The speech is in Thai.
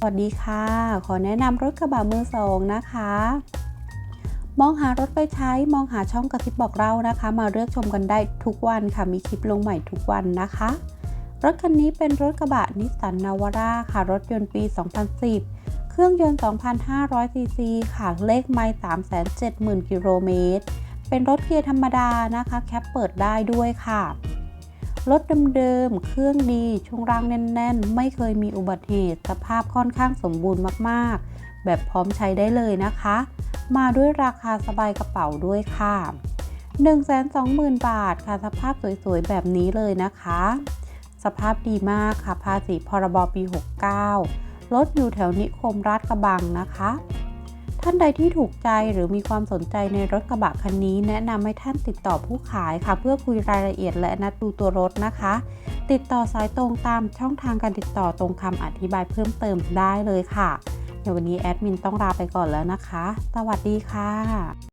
สวัสดีค่ะ ขอแนะนำรถกระบะมือสองนะคะ มองหารถไปใช้ มองหาช่องกระซิบบอกเรานะคะ มาเลือกชมกันได้ทุกวันค่ะ มีคลิปลงใหม่ทุกวันนะคะ รถคันนี้เป็นรถกระบะนิสสันนาวาร่าค่ะ รถยนต์ปี 2010 เครื่องยนต์2,500ซีซีค่ะ เลขไมล์370,000 กิโลเมตร เป็นรถเกียร์ธรรมดานะคะ แคปเปิดได้ด้วยค่ะ รถเดิมๆ เครื่องดี ช่วงล่างแน่น ๆ ไม่เคยมีอุบัติเหตุ สภาพค่อนข้างสมบูรณ์มากๆ แบบพร้อมใช้ได้เลยนะคะ มาด้วยราคาสบายกระเป๋าด้วยค่ะ 120,000 บาทค่ะ สภาพสวยๆ แบบนี้เลยนะคะ สภาพดีมากค่ะ ภาษีพรบปี 69 รถอยู่แถวนิคมราชกระบังนะคะ ท่านใดที่ถูกใจหรือมีความสนใจในรถกระบะคันนี้ แนะนำให้ท่านติดต่อผู้ขายค่ะ เพื่อคุยรายละเอียดและนัดดูตัวรถนะคะ ติดต่อสายตรงตามช่องทางการติดต่อตรงคำอธิบายเพิ่มเติมได้เลยค่ะในวันนี้แอดมินต้องลาไปก่อนแล้วนะคะ สวัสดีค่ะ